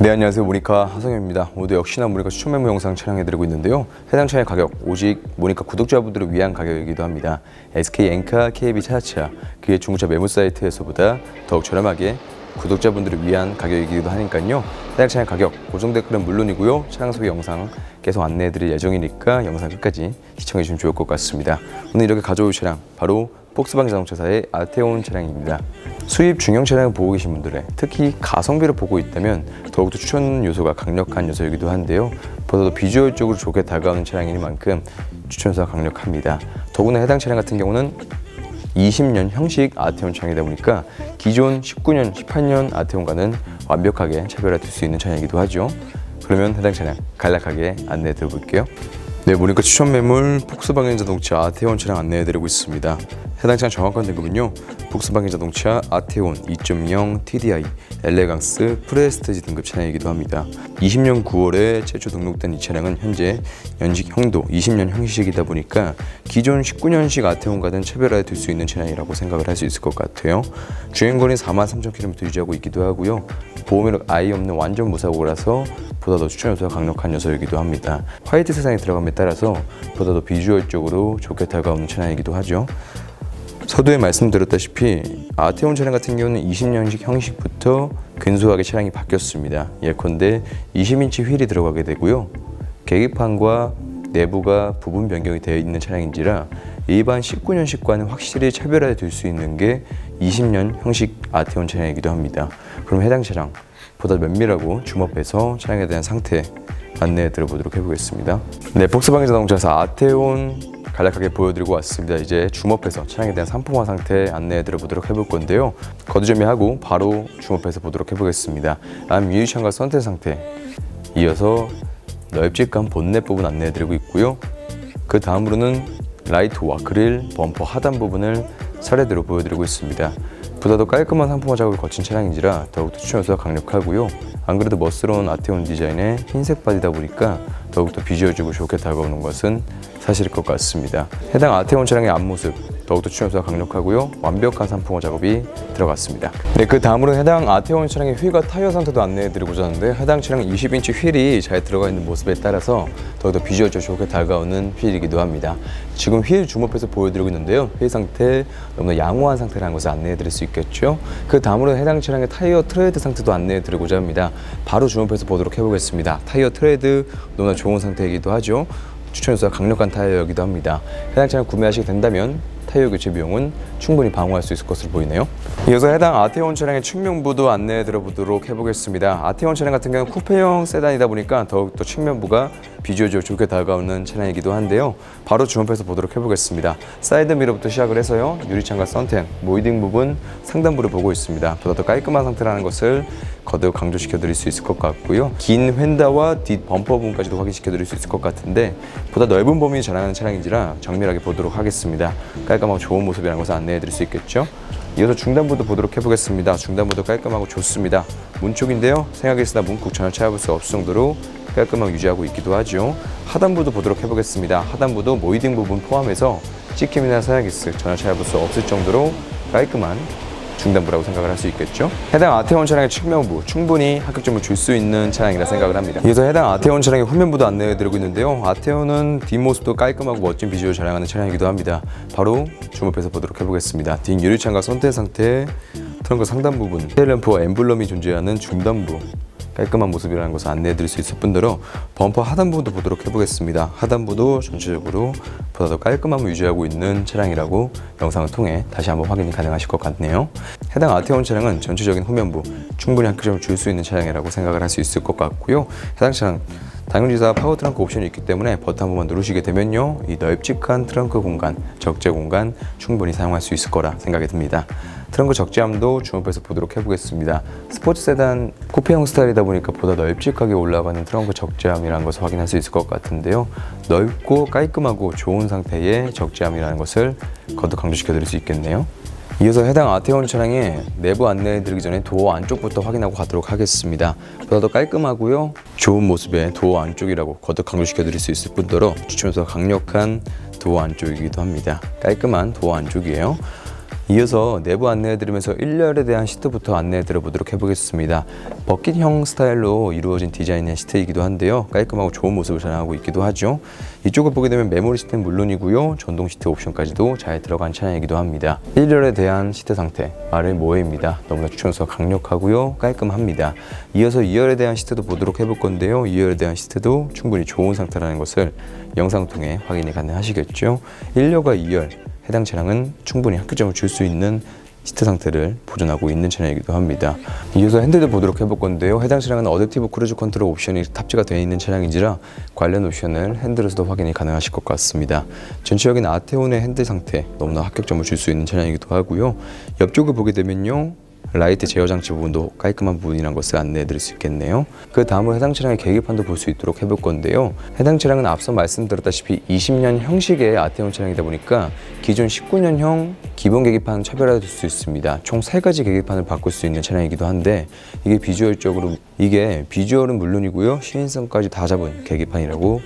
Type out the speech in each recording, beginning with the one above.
네 안녕하세요. 모니카 하성현입니다. 모두 역시나 모니카 추천 메모 영상 촬영해드리고 있는데요. 해당 차의 가격 오직 모니카 구독자분들을 위한 가격이기도 합니다. SK 엔카 KB 차차차 그의 중고차 매물 사이트에서보다 더욱 저렴하게 구독자분들을 위한 가격이기도 하니까요. 해당 차의 가격 고정 댓글은 물론이고요. 차량 소개 영상 계속 안내해드릴 예정이니까 영상 끝까지 시청해주시면 좋을 것 같습니다. 오늘 이렇게 가져올 차량 바로 폭스바겐 자동차사의 아테온 차량입니다. 수입 중형 차량을 보고 계신 분들의 특히 가성비를 보고 있다면 더욱더 추천 요소가 강력한 요소이기도 한데요. 보다도 비주얼적으로 좋게 다가오는 차량이니만큼 추천 요소가 강력합니다. 더구나 해당 차량 같은 경우는 20년 형식 아테온 차량이다 보니까 기존 19년, 18년 아테온과는 완벽하게 차별화될 수 있는 차량이기도 하죠. 그러면 해당 차량 간략하게 안내해 드려볼게요. 네, 보니까 추천 매물 폭스바겐 자동차 아테온 차량 안내해드리고 있습니다. 해당 차량 정확한 등급은요. 폭스바겐 자동차 아테온 2.0 TDI 엘레강스 프레스티지 등급 차량이기도 합니다. 20년 9월에 최초 등록된 이 차량은 현재 연식 형도 20년 형식이다 보니까 기존 19년식 아테온과는 차별화될 수 있는 차량이라고 생각을 할 수 있을 것 같아요. 주행거리 4만 3천 km 유지하고 있기도 하고요. 보험이력 아예 없는 완전 무사고라서 보다 더 추천 요소가 강력한 요소이기도 합니다. 화이트 세상에 들어감에 따라서 보다 더 비주얼적으로 좋게 다가오는 차량이기도 하죠. 서두에 말씀드렸다시피 아테온 차량 같은 경우는 20년식 형식부터 근소하게 차량이 바뀌었습니다. 예컨대 20인치 휠이 들어가게 되고요. 계기판과 내부가 부분 변경이 되어 있는 차량인지라 일반 19년식과는 확실히 차별화될 수 있는 게 20년 형식 아테온 차량이기도 합니다. 그럼 해당 차량 보다 면밀하고 줌업해서 차량에 대한 상태 안내해 드려보도록 해보겠습니다. 네, 폭스바겐 자동차사 아테온 간략하게 보여드리고 왔습니다. 이제 줌업해서 차량에 대한 상품화 상태 안내해 드려보도록 해볼 건데요. 거두절미하고 바로 줌업해서 보도록 해보겠습니다. 암 유리창과 선택 상태 이어서 넓직한 본넷 부분 안내해 드리고 있고요. 그 다음으로는 라이트와 그릴, 범퍼 하단 부분을 차례대로 보여드리고 있습니다. 보다 더 깔끔한 상품화 작업을 거친 차량인지라 더욱더 추천 요소가 강력하고요. 안 그래도 멋스러운 아테온 디자인의 흰색 바디다 보니까 더욱더 비주얼적으로 좋게 다가오는 것은 사실일 것 같습니다. 해당 아테온 차량의 앞모습 더욱더 요소가 강력하고요. 완벽한 상품화 작업이 들어갔습니다. 네, 그 다음으로 해당 아테온 차량의 휠과 타이어 상태도 안내해드리고자 하는데 해당 차량 20인치 휠이 잘 들어가 있는 모습에 따라서 더욱더 비주얼적으로 좋게 다가오는 휠이기도 합니다. 지금 휠 줌업해서 보여드리고 있는데요. 휠 상태 너무나 양호한 상태라는 것을 안내해드릴 수 있겠죠. 그 다음으로 해당 차량의 타이어 트레드 상태도 안내해드리고자 합니다. 바로 줌업해서 보도록 해보겠습니다. 타이어 트레드 너무나 좋은 상태이기도 하죠. 추천 요소가 강력한 타이어이기도 합니다. 해당 차량 구매하시게 된다면 타이어 교체 비용은 충분히 방어할 수 있을 것으로 보이네요. 이어서 해당 아테온 차량의 측면부도 안내해 드려보도록 해보겠습니다. 아테온 차량 같은 경우는 쿠페형 세단이다 보니까 더욱더 측면부가 비주얼적으로 좋게 다가오는 차량이기도 한데요. 바로 주문해서 보도록 해보겠습니다. 사이드 미러부터 시작을 해서요. 유리창과 선텐, 모이딩 부분 상단부를 보고 있습니다. 보다 더 깔끔한 상태라는 것을 거듭 강조시켜 드릴 수 있을 것 같고요. 긴 휀다와 뒷 범퍼 부분까지도 확인시켜 드릴 수 있을 것 같은데 보다 넓은 범위 자랑하는 차량인지라 정밀하게 보도록 하겠습니다. 깔 끔하고 좋은 모습이라는 것을 안내해 드릴 수 있겠죠. 이어서 중단부도 보도록 해보겠습니다. 중단부도 깔끔하고 좋습니다. 문 쪽인데요. 생각했으나 문콕 전혀 찾아볼 수 없을 정도로 깔끔하게 유지하고 있기도 하죠. 하단부도 보도록 해보겠습니다. 하단부도 모이딩 부분 포함해서 찍힘이나 사야기스 전혀 찾아볼 수 없을 정도로 깔끔한 중단부라고 생각을 할 수 있겠죠. 해당 아테온 차량의 측면부 충분히 합격점을 줄 수 있는 차량이라 생각을 합니다. 이어서 해당 아테온 차량의 후면부도 안내해드리고 있는데요. 아테온은 뒷모습도 깔끔하고 멋진 비주얼 자랑하는 차량이기도 합니다. 바로 주목해서 보도록 해보겠습니다. 뒷 유리창과 선택 상태, 트렁크 상단 부분, 테일램프와 엠블럼이 존재하는 중단부, 깔끔한 모습이라는 것을 안내해 드릴 수 있을 뿐더러 범퍼 하단부도 보도록 해보겠습니다. 하단부도 전체적으로 보다 더 깔끔함을 유지하고 있는 차량이라고 영상을 통해 다시 한번 확인이 가능하실 것 같네요. 해당 아테온 차량은 전체적인 후면부 충분히 합격점을 줄 수 있는 차량이라고 생각을 할 수 있을 것 같고요. 해당 차량 당연지사 파워 트렁크 옵션이 있기 때문에 버튼 한 번만 누르시게 되면요. 이 넓직한 트렁크 공간, 적재 공간 충분히 사용할 수 있을 거라 생각이 듭니다. 트렁크 적재함도 주목해서 보도록 해보겠습니다. 스포츠 세단 쿠페형 스타일이다 보니까 보다 넓직하게 올라가는 트렁크 적재함이라는 것을 확인할 수 있을 것 같은데요. 넓고 깔끔하고 좋은 상태의 적재함이라는 것을 거듭 강조시켜 드릴 수 있겠네요. 이어서 해당 아테온 차량의 내부 안내해 드리기 전에 도어 안쪽부터 확인하고 가도록 하겠습니다. 보다 더 깔끔하고요. 좋은 모습의 도어 안쪽이라고 거듭 강조시켜 드릴 수 있을 뿐더러 추천해서 강력한 도어 안쪽이기도 합니다. 깔끔한 도어 안쪽이에요. 이어서 내부 안내해드리면서 1열에 대한 시트부터 안내해드려 보도록 해보겠습니다. 버킷형 스타일로 이루어진 디자인의 시트이기도 한데요. 깔끔하고 좋은 모습을 자랑하고 있기도 하죠. 이쪽을 보게 되면 메모리 시트는 물론이고요. 전동 시트 옵션까지도 잘 들어간 차량이기도 합니다. 1열에 대한 시트 상태, 말을 뭐해입니다. 너무나 추천수가 강력하고요. 깔끔합니다. 이어서 2열에 대한 시트도 보도록 해볼 건데요. 2열에 대한 시트도 충분히 좋은 상태라는 것을 영상 통해 확인이 가능하시겠죠. 1열과 2열 해당 차량은 충분히 합격점을 줄 수 있는 시트 상태를 보존하고 있는 차량이기도 합니다. 이어서 핸들도 보도록 해볼 건데요. 해당 차량은 어댑티브 크루즈 컨트롤 옵션이 탑재가 되어 있는 차량인지라 관련 옵션을 핸들에서도 확인이 가능하실 것 같습니다. 전체적인 아테온의 핸들 상태 너무나 합격점을 줄 수 있는 차량이기도 하고요. 옆쪽을 보게 되면요. 라이트 제어 장치 부분도 깔끔한 부분이란 것을 안내해 드릴 수 있겠네요. 그 다음으로 해당 차량의 계기판도 볼 수 있도록 해볼 건데요. 해당 차량은 앞서 말씀드렸다시피 20년 형식의 아테온 차량이다 보니까 기존 19년형 기본 계기판 차별화될 수 있습니다. 총세 가지 계기판을 바꿀 수 있는 차량이기도 한데 이게 비주얼적으로 이게 비주얼은 물론이고요. 시인성까지 다 잡은 계기판이라고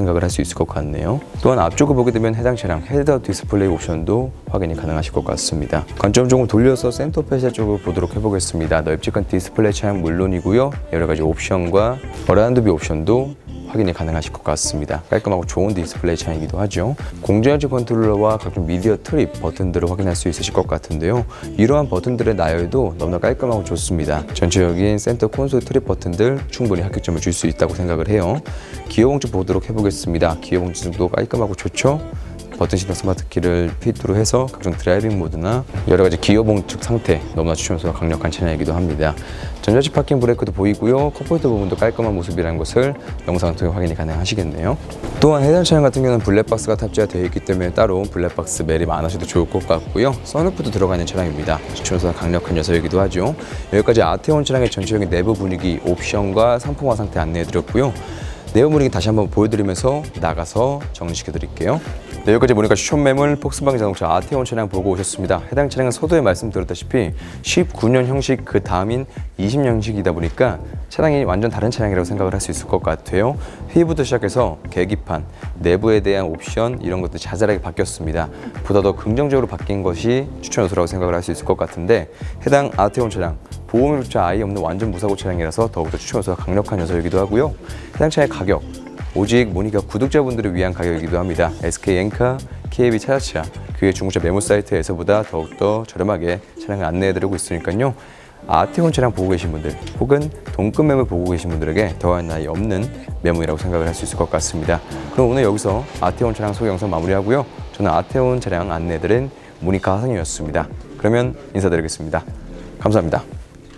생각을 할 수 있을 것 같네요. 또한 앞쪽을 보게 되면 해당 차량 헤드업 디스플레이 옵션도 확인이 가능하실 것 같습니다. 관점 조금 돌려서 센터 페시아 쪽을 보도록 해보겠습니다. 넓직한 디스플레이 차량 물론이고요. 여러 가지 옵션과 어라운드비 옵션도 확인이 가능하실 것 같습니다. 깔끔하고 좋은 디스플레이 차량이기도 하죠. 공조열지 컨트롤러와 각종 미디어 트립 버튼들을 확인할 수 있으실 것 같은데요. 이러한 버튼들의 나열도 너무나 깔끔하고 좋습니다. 전체적인 센터 콘솔 트립 버튼들 충분히 합격점을 줄 수 있다고 생각을 해요. 기어 봉지 보도록 해보겠습니다. 기어 봉지도 깔끔하고 좋죠? 버튼 시동 스마트 키를 필두로 해서 각종 드라이빙 모드나 여러 가지 기어 봉축 상태 너무나 추천수가 강력한 차량이기도 합니다. 전자식 파킹 브레이크도 보이고요. 컵홀더 부분도 깔끔한 모습이라는 것을 영상을 통해 확인이 가능하시겠네요. 또한 해당 차량 같은 경우는 블랙박스가 탑재가 되어 있기 때문에 따로 블랙박스 매립 안 하셔도 좋을 것 같고요. 선루프도 들어가 있는 차량입니다. 추천수가 강력한 녀석이기도 하죠. 여기까지 아테온 차량의 전체적인 내부 분위기, 옵션과 상품화 상태 안내해드렸고요. 내부 분위기 다시 한번 보여드리면서 나가서 정리시켜 드릴게요. 네, 여기까지 보니까 추천 매물 폭스바겐 자동차 아테온 차량 보고 오셨습니다. 해당 차량은 서두에 말씀드렸다시피 19년 형식 그 다음인 20년 형식이다 보니까 차량이 완전 다른 차량이라고 생각을 할 수 있을 것 같아요. 휘부터 시작해서 계기판, 내부에 대한 옵션 이런 것들 자잘하게 바뀌었습니다. 보다 더 긍정적으로 바뀐 것이 추천 요소라고 생각을 할 수 있을 것 같은데 해당 아테온 차량 보험일조차 아예 없는 완전 무사고 차량이라서 더욱더 추천 요소가 강력한 녀석이기도 하고요. 해당 차의 가격 오직 모니카 구독자분들을 위한 가격이기도 합니다. SK 엔카, KB 차자차, 그의 중고차 매물 사이트에서보다 더욱더 저렴하게 차량을 안내해드리고 있으니까요. 아티온 차량 보고 계신 분들 혹은 동급 매물 보고 계신 분들에게 더할 나위 없는 매물이라고 생각을 할 수 있을 것 같습니다. 그럼 오늘 여기서 아티온 차량 소개 영상 마무리하고요. 저는 아티온 차량 안내해드린 모니카 하성이었습니다. 그러면 인사드리겠습니다. 감사합니다.